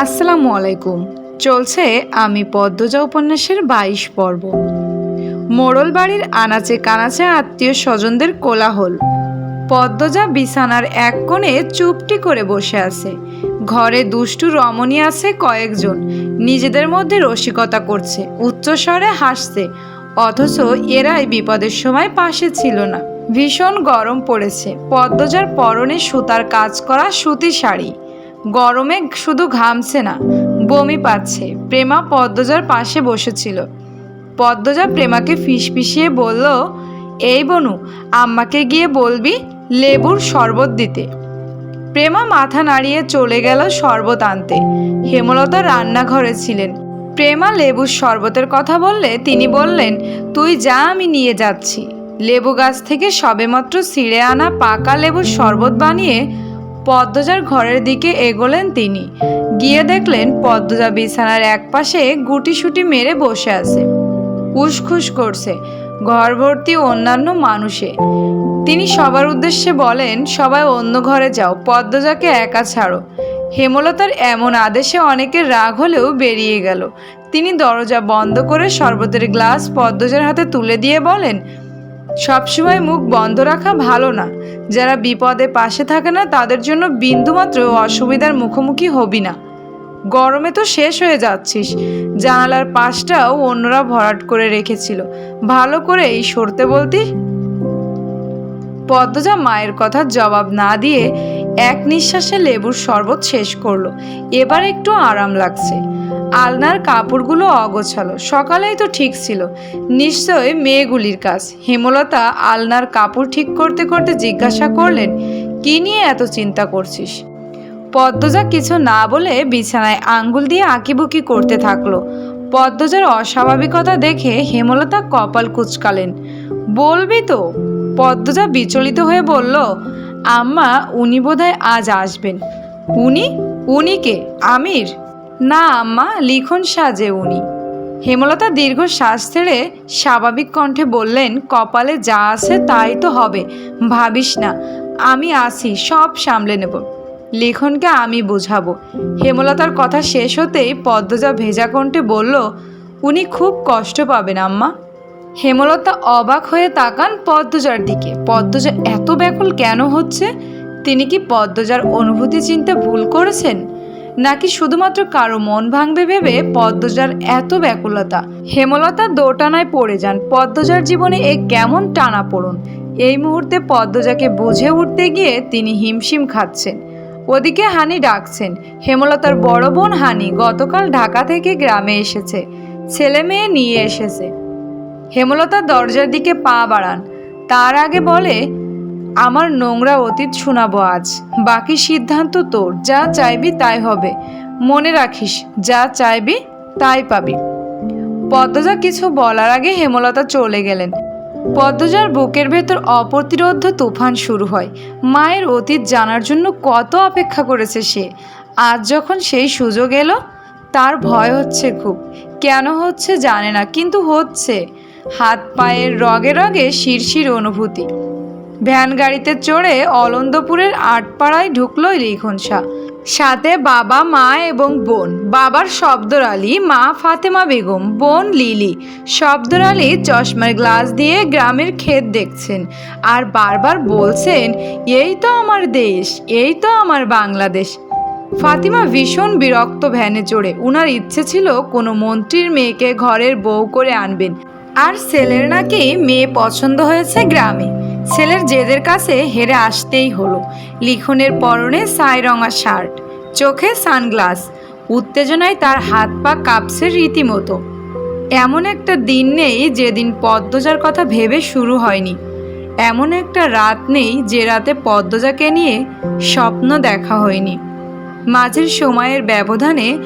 আসসালামু আলাইকুম। চলছে আমি পদ্মজা উপন্যাসের বাইশ পর্ব। মোড়ল বাড়ির আনাচে কানাচে আত্মীয় স্বজনদের কোলাহল। পদ্মজা বিছানার এক কোণে চুপটি করে বসে আছে। ঘরে দুষ্টু রমণী আছে কয়েকজন। নিজেদের মধ্যে রসিকতা করছে, উচ্চস্বরে হাসছে, অথচ এরাই বিপদের সময় পাশে ছিল না। ভীষণ গরম পড়েছে। পদ্মজার পরনে সুতার কাজ করা সুতি শাড়ি। গরমে শুধু ঘামছে না, বমি পাচ্ছে। প্রেমা পদ্মজার পাশে বসেছিল। পদ্মজা প্রেমাকে ফিসফিসিয়ে বলল, এই বনু, আম্মাকে গিয়ে বলবি লেবুর শরবত দিতে। প্রেমা মাথা নাড়িয়ে চলে গেল শরবত আনতে। হেমলতা রান্নাঘরে ছিলেন। প্রেমা লেবুর শরবতের কথা বললে তিনি বললেন, তুই যা, আমি নিয়ে যাচ্ছি। লেবু গাছ থেকে সবেমাত্র ছিঁড়ে আনা পাকা লেবুর শরবত বানিয়ে পদ্মজার ঘরের দিকে এগোলেন তিনি। গিয়ে দেখলেন পদ্মজা বিছানার এক একপাশে গুটিসুটি মেরে বসে আছে। উসখুস করছে ঘর ভর্তি অন্যান্য মানুষে। তিনি সবার উদ্দেশ্যে বলেন, সবাই অন্য ঘরে যাও, পদ্মজাকে একা ছাড়ো। হেমলতার এমন আদেশে অনেকের রাগ হলেও বেরিয়ে গেল। তিনি দরজা বন্ধ করে শরবতের গ্লাস পদ্মজার হাতে তুলে দিয়ে বলেন সবসময় মুখ বন্ধ রাখা ভালো না। যারা বিপদে পাশে থাকে না, তাদের জন্য বিন্দুমাত্র অসুবিধার মুখোমুখি হবি না। গরমে তো শেষ হয়ে যাচ্ছিস। জানালার পাশটাও অন্যরা ভরাট করে রেখেছিল। ভালো করে এই সরতে বলতি। পদ্মজা মায়ের কথার জবাব না দিয়ে এক নিঃশ্বাসে লেবুর শরবত শেষ করল। এবার একটু আরাম লাগছে। আলনার কাপড়গুলো অগোছালো। সকালেই তো ঠিক ছিল। নিশ্চয় মেয়েগুলির কাজ। হেমলতা আলনার কাপড় ঠিক করতে করতে জিজ্ঞাসা করলেন, কি নিয়ে এত চিন্তা করছিস? পদ্মজা কিছু না বলে বিছানায় আঙ্গুল দিয়ে আঁকিবুকি করতে থাকল। পদ্মজার অস্বাভাবিকতা দেখে হেমলতা কপাল কুচকালেন। বলবি তো? পদ্মজা বিচলিত হয়ে বলল, আম্মা, উনি বোধহয় আজ আসবেন। উনি? উনি কে? আমির? না আম্মা, লিখন সাজে উনি। হেমলতা দীর্ঘ শ্বাস ছেড়ে স্বাভাবিক কণ্ঠে বললেন, কপালে যা আছে তাই তো হবে, ভাবিস না। আমি আসি সব সামলে নেব। লিখনকে আমি বোঝাবো। হেমলতার কথা শেষ হতেই পদ্মজা ভেজা কণ্ঠে বলল, উনি খুব কষ্ট পাবেন আম্মা। হেমলতা অবাক হয়ে তাকান পদ্মজার দিকে। পদ্মজা, এত ব্যাকুল কেন হচ্ছে? তিনি কি পদ্মজার অনুভূতি চিনতে ভুল করেছেন? নাকি শুধুমাত্র কারও মন ভাঙবে ভেবে পদ্মজার এত ব্যাকুলতা? হেমলতা দোটানায় পড়ে যান। পদ্মজার জীবনে এ কেমন টানা পড়ুন? এই মুহূর্তে পদ্মজাকে বুঝে উঠতে গিয়ে তিনি হিমশিম খাচ্ছেন। ওদিকে হানি ডাকছেন। হেমলতার বড় বোন হানি গতকাল ঢাকা থেকে গ্রামে এসেছে। ছেলে মেয়ে নিয়ে এসেছে। হেমলতা দরজার দিকে পা বাড়ান। তার আগে বলে আমার নোংরা অতীত শোনাবো আজ। বাকি সিদ্ধান্ত তোর। যা চাইবি তাই হবে। মনে রাখিস, যা চাইবি তাই পাবি। পদ্মজা কিছু বলার আগে হেমলতা চলে গেলেন। পদ্মজার বুকের ভেতর অপ্রতিরোধ তুফান শুরু হয়। মায়ের অতীত জানার জন্য কত অপেক্ষা করেছে সে। আজ যখন সেই সুযোগ এলো, তার ভয় হচ্ছে খুব। কেন হচ্ছে জানে না, কিন্তু হচ্ছে। হাত পায়ের রগে রগে শিরশির অনুভূতি। ভ্যান গাড়িতে চড়ে অলন্দপুরের আটপাড়ায় ঢুকলো লিখন শাহ সাথে বাবা, মা এবং বোন। বাবার শব্দর আলী মা ফাতেমা বেগম, বোন লিলি। শব্দর আলী চশমার গ্লাস দিয়ে গ্রামের ক্ষেত দেখছেন আর বারবার বলছেন, এই তো আমার দেশ, এই তো আমার বাংলাদেশ। ফাতিমা ভীষণ বিরক্ত ভ্যানে চড়ে। উনার ইচ্ছে ছিল কোনো মন্ত্রীর মেয়েকে ঘরের বউ করে আনবেন। আর ছেলের নাকি মেয়ে পছন্দ হয়েছে গ্রামে। ছেলের জেদের কাছে হেরে আসতেই হলো। লিখনের পরনে সাই রঙা শার্ট, চোখে সানগ্লাস, উত্তেজনায় তার হাত পা কাঁপছে রীতিমতো। এমন একটা দিন নেই যেদিন পদ্মজার কথা ভেবে শুরু হয়নি। এমন একটা রাত নেই যে রাতে পদ্মজাকে নিয়ে স্বপ্ন দেখা হয়নি। মাঝের সময়ের ব্যবধানে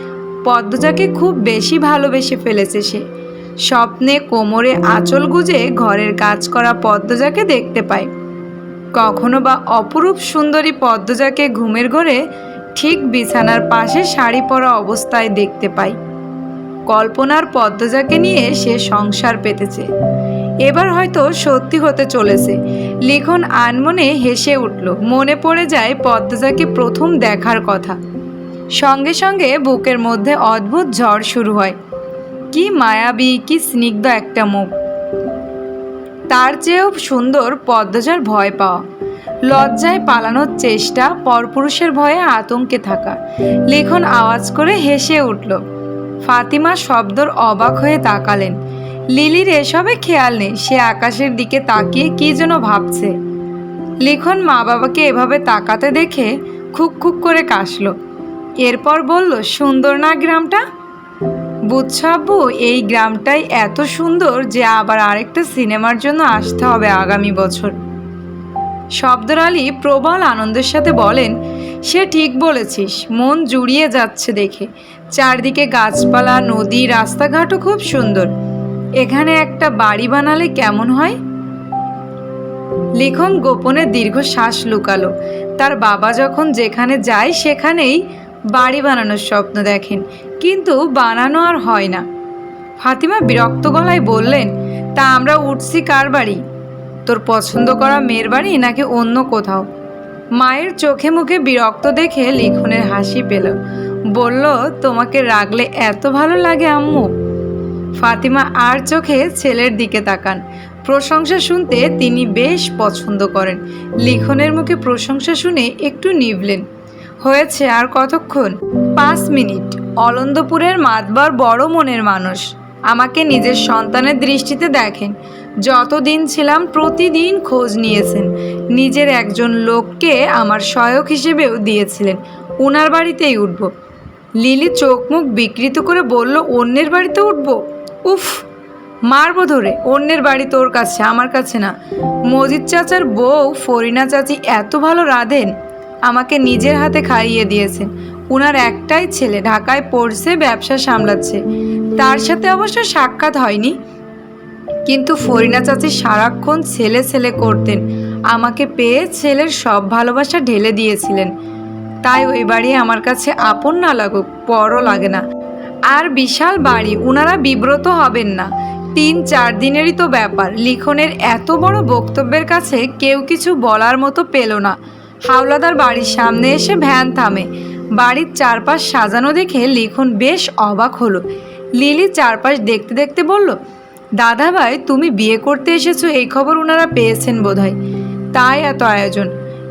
পদ্মজাকে খুব বেশি ভালোবেসে ফেলেছে সে। স্বপ্নে কোমরে আঁচল গুজে ঘরের কাজ করা পদ্মজাকে দেখতে পায়। কখনো বা অপরূপ সুন্দরী পদ্মজাকে ঘুমের ঘরে ঠিক বিছানার পাশে শাড়ি পরা অবস্থায় দেখতে পাই কল্পনার পদ্মজাকে নিয়ে সে সংসার পেতেছে। এবার হয়তো সত্যি হতে চলেছে। লিখন আনমনে হেসে উঠল, মনে পড়ে যায় পদ্মজাকে প্রথম দেখার কথা। সঙ্গে সঙ্গে বুকের মধ্যে অদ্ভুত ঝড় শুরু হয়। কি মায়াবী, কি স্নিগ্ধ একটা মুখ। তার চেয়েও সুন্দর পদ্মজার ভয় পাওয়া। লজ্জায় পালানোর চেষ্টা, পরপুরুষের ভয়ে আতঙ্কে থাকা। লিখন আওয়াজ করে হেসে উঠল। ফাতিমা শব্দর অবাক হয়ে তাকালেন। লিলির এসবে খেয়াল নেই, সে আকাশের দিকে তাকিয়ে কি যেন ভাবছে। লিখন মা বাবাকে এভাবে তাকাতে দেখে খুক খুক করে কাশলো। এরপর বলল, সুন্দর না গ্রামটা? বুঝছ এই গ্রামটাই এত সুন্দর যে আবার আরেকটা সিনেমার জন্য আসতে হবে আগামী বছর। শব্দর আলী প্রবল আনন্দের সাথে বলেন, সে ঠিক বলেছিস, মন জুড়িয়ে যাচ্ছে দেখে। চারদিকে গাছপালা, নদী, রাস্তাঘাটও খুব সুন্দর। এখানে একটা বাড়ি বানালে কেমন হয়? লিখন গোপনে দীর্ঘ শ্বাস লুকালো। তার বাবা যখন যেখানে যায় সেখানেই বাড়ি বানানোর স্বপ্ন দেখেন, কিন্তু বানানো আর হয় না। ফাতিমা বিরক্ত গলায় বললেন, তা আমরা উঠছি কার বাড়ি? তোর পছন্দ করা মেয়ের বাড়ি নাকি অন্য কোথাও? মায়ের চোখে মুখে বিরক্ত দেখে লিখনের হাসি পেল। বলল, তোমাকে রাগলে এত ভালো লাগে, আম্মু? ফাতিমা আর চোখে ছেলের দিকে তাকান। প্রশংসা শুনতে তিনি বেশ পছন্দ করেন। লিখনের মুখে প্রশংসা শুনে একটু নিভলেন। হয়েছে আর কতক্ষণ? পাঁচ মিনিট। অলন্দপুরের মাতবার বড় মনের মানুষ। আমাকে নিজের সন্তানের দৃষ্টিতে দেখেন। যতদিন ছিলাম প্রতিদিন খোঁজ নিয়েছেন। নিজের একজন লোককে আমার সহায়ক হিসেবেও দিয়েছিলেন। উনার বাড়িতেই উঠব। লিলি চোখ মুখ বিকৃত করে বলল, অন্যের বাড়িতে উঠব? উফ, মারবো ধরে। অন্যের বাড়ি তোর কাছে, আমার কাছে না। মজিদ চাচার বউ ফরিনা চাচি এত ভালো রাঁধেন? আমাকে নিজের হাতে খাইয়ে দিয়েছেন উনার একটাই ছেলে ঢাকায় পড়ছে, ব্যবসা সামলাচ্ছে। তার সাথে অবশ্য সাক্ষাৎ হয়নি। কিন্তু ফরিনা চাচি সারাক্ষণ ছেলে ছেলে করতেন। আমাকে পেয়ে ছেলের সব ভালোবাসা ঢেলে দিয়েছিলেন। তাই ওই বাড়ি আমার কাছে আপন না লাগুক পরও লাগে না। আর বিশাল বাড়ি, উনারা বিব্রত হবেন না। তিন চার দিনেরই তো ব্যাপার। লিখনের এত বড় বক্তব্যের কাছে কেউ কিছু বলার মতো পেল না। হাওলাদার বাড়ির সামনে এসে ভ্যান থামে। বাড়ির চারপাশ সাজানো দেখে লিখন বেশ অবাক হলো। লিলি চারপাশ দেখতে দেখতে বলল দাদা ভাই তুমি বিয়ে করতে এসেছ, এই খবর ওনারা পেয়েছেন বোধহয়। তাই এত আয়োজন।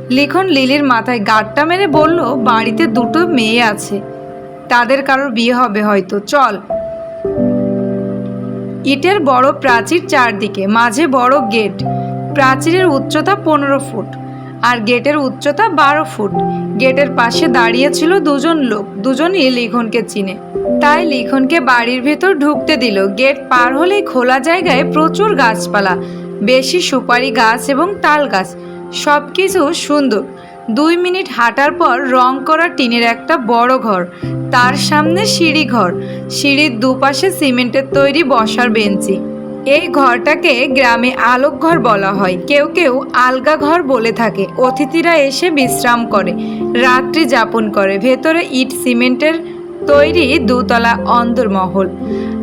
লিখন লিলির মাথায় গাঁটটা মেরে বলল, বাড়িতে দুটো মেয়ে আছে। তাদের কারোর বিয়ে হবে হয়তো, চল। ইটের বড় প্রাচীর চারদিকে, মাঝে বড় গেট। প্রাচীরের উচ্চতা পনেরো ফুট। গেটের উচ্চতা বারো ফুট। গেটের পাশে দাঁড়িয়ে ছিল দুজন লোক, দুজনই লিখনকে চিনে। তাই লিখনকে বাড়ির ভেতর ঢুকতে দিল। গেট পার হলেই খোলা জায়গায় প্রচুর গাছপালা, বেশি সুপারি গাছ এবং তাল গাছ সব কিছু সুন্দর। দুই মিনিট হাঁটার পর রং করা টিনের একটা বড় ঘর, তার সামনে সিঁড়ি ঘর। সিঁড়ির দুপাশে সিমেন্টের তৈরি বসার বেঞ্চি। এই ঘরটাকে গ্রামে আলোক ঘর বলা হয়। কেউ কেউ আলগা ঘর বলে থাকে। অতিথিরা এসে বিশ্রাম করে। রাত্রি যাপন করে। ভেতরে ইট সিমেন্টের তৈরি দুতলা অন্দরমহল।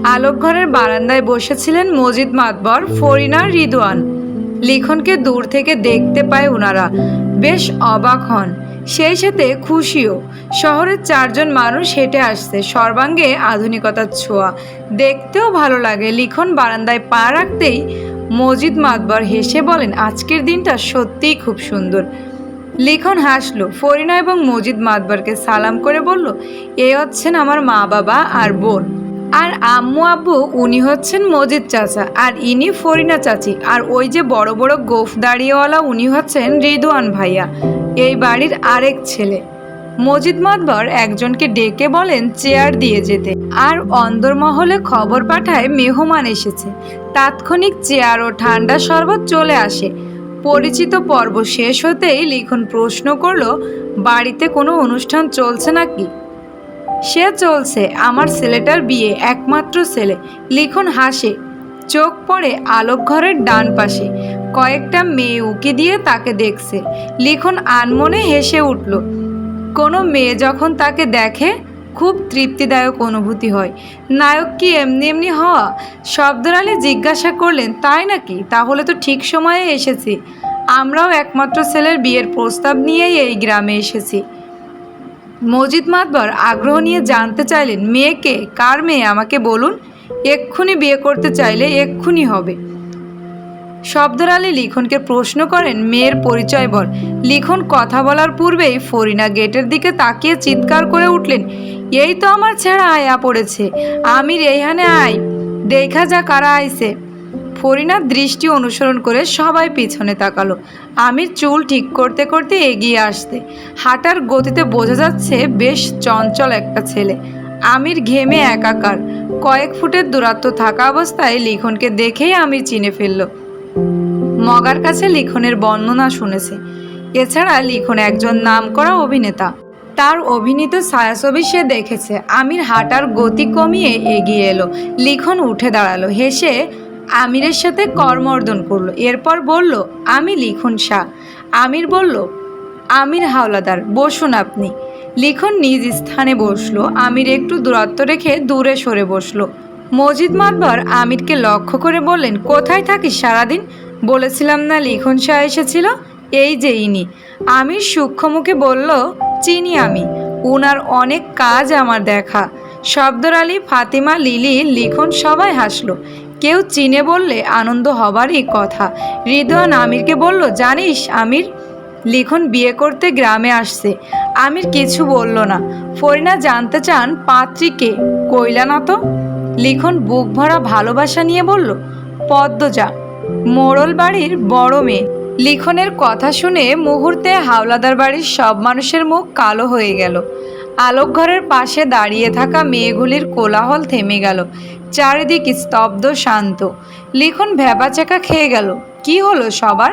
আলোক ঘরের বারান্দায় বসেছিলেন মজিদ মাতবর, ফরিনা, রিদওয়ান। লিখনকে দূর থেকে দেখতে পায় ওনারা বেশ অবাক হন। সেই সাথে খুশিও। শহরের চারজন মানুষ হেঁটে আসছে, সর্বাঙ্গে আধুনিকতার ছোঁয়া। দেখতেও ভালো লাগে, লিখন বারান্দায় পা রাখতেই মজিদ মাতবর হেসে বলেন, আজকের দিনটা সত্যিই খুব সুন্দর। লিখন হাসলো, ফরিনা এবং মজিদ মাতবরকে সালাম করে বলল, এ হচ্ছেন আমার মা বাবা আর বোন। আর আম্মু আব্বু, উনি হচ্ছেন মজিদ চাচা, আর ইনি ফরিনা চাচি, আর ওই যে বড় বড় গোফ দাঁড়িয়েওয়ালা উনি হচ্ছেন রিদওয়ান ভাইয়া। এই বাড়ির আরেক ছেলে। মজিদ মাতবর একজনকে ডেকে বলেন চেয়ার দিয়ে যেতে। আর অন্দরমহলে খবর পাঠায় মেহমান এসেছে। তাৎক্ষণিক চেয়ার ও ঠান্ডা শরবত চলে আসে। পরিচিত পর্ব শেষ হতেই লিখন প্রশ্ন করল, বাড়িতে কোনো অনুষ্ঠান চলছে নাকি? সে চলছে, আমার ছেলেটার বিয়ে, একমাত্র ছেলে। লিখন হাসে। চোখ পড়ে আলোক ঘরের ডান পাশে। কয়েকটা মেয়ে উকি দিয়ে তাকে দেখছে। লিখন আনমনে হেসে উঠল, কোনো মেয়ে যখন তাকে দেখে, খুব তৃপ্তিদায়ক অনুভূতি হয়। নায়ক কি এমনি এমনি হওয়া? শব্দর আলী জিজ্ঞাসা করলেন, তাই নাকি? তাহলে তো ঠিক সময়ে এসেছি। আমরাও একমাত্র ছেলের বিয়ের প্রস্তাব নিয়েই এই গ্রামে এসেছি। মজিদ মাতবার আগ্রহ নিয়ে জানতে চাইলেন মেয়েকে কার মেয়ে? আমাকে বলুন। এক্ষুনি বিয়ে করতে চাইলে এক্ষুনি হবে। শব্দর আলী লিখনকে প্রশ্ন করেন মেয়ের পরিচয় বল লিখন কথা বলার পূর্বেই ফরিনা গেটের দিকে তাকিয়ে চিৎকার করে উঠলেন, এই তো আমার ছেঁড়া আয়া পড়েছে আমির এইখানে আয় দেখা যা কারা আইছে। ফরিনার দৃষ্টি অনুসরণ করে সবাই পিছনে তাকালো। আমির চুল ঠিক করতে করতে এগিয়ে আসতে, হাঁটার গতিতে বোঝা যাচ্ছে বেশ চঞ্চল একটা ছেলে। আমির ঘেমে একাকার, কয়েক ফুটের দূরত্ব থাকা অবস্থায় লিখনকে দেখেই আমির চিনে ফেলল মগার কাছে লিখনের বর্ণনা শুনেছে। এছাড়া লিখন একজন নামকরা অভিনেতা। তার অভিনীত ছায়াছবি সে দেখেছে। আমির হাঁটার গতি কমিয়ে এগিয়ে এলো। লিখন উঠে দাঁড়াল, হেসে আমিরের সাথে করমর্দন করল। এরপর বলল, আমি লিখন শাহ। আমির বলল, আমির হাওলাদার, বসুন আপনি। লিখন নিজ স্থানে বসল। আমির একটু দূরত্ব রেখে দূরে সরে বসল। মজিদ মাতবার আমিরকে লক্ষ্য করে বললেন, কোথায় থাকিস সারাদিন? বলেছিলাম না লিখন শাহ এসেছিল? এই যে ইনি। আমির সূক্ষ্মমুখে বলল, চিনি আমি। উনার অনেক কাজ আমার দেখা। শব্দর আলী, ফাতিমা, লিলি, লিখন সবাই হাসলো। কেউ চিনে বললে আনন্দ হবারই কথা। রিদওয়ান আমিরকে বলল, জানিস আমির, লিখন বিয়ে করতে গ্রামে আসছে। আমির কিছু বলল না। ফরিনা জানতে চান পাত্রীকে। কইলা না তো? লিখন বুক ভরা ভালোবাসা নিয়ে বলল পদ্ম পদ্মজা। মোড়ল বাড়ির বড় মেয়ে। লিখনের কথা শুনে মুহূর্তে হাওলাদার বাড়ির সব মানুষের মুখ কালো হয়ে গেল। আলোকঘরের পাশে দাঁড়িয়ে থাকা মেয়েগুলির কোলাহল থেমে গেল। চারিদিক স্তব্ধ, শান্ত। লিখন ভ্যাবাচাকা খেয়ে গেল। কি হলো সবার?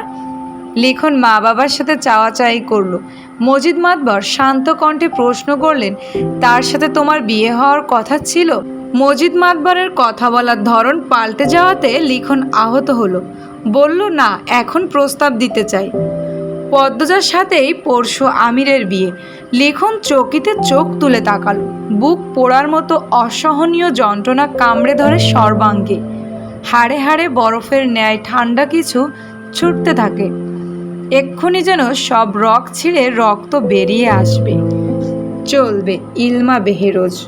লিখন মা বাবার সাথে চাওয়াচাই করল। মজিদ মাতবর শান্ত কণ্ঠে প্রশ্ন করলেন, তার সাথে তোমার বিয়ে হওয়ার কথা ছিল? মজিদ মাতবরের কথা বলার ধরন পাল্টে যাওয়াতে লিখন আহত হলো। বলল, না, এখন প্রস্তাব দিতে চাই। পদ্মজার সাথেই পরশু আমিরের বিয়ে। লিখন চকিতে চোখ তুলে তাকালো। বুক পোড়ার মতো অসহনীয় যন্ত্রণা কামড়ে ধরে সর্বাঙ্গে। হাড়ে হাড়ে বরফের ন্যায় ঠান্ডা কিছু ছুটতে থাকে। এক্ষুনি যেন সব রক ছিঁড়ে রক্ত বেরিয়ে আসবে। চলবে ইলমা বেহেরোজ।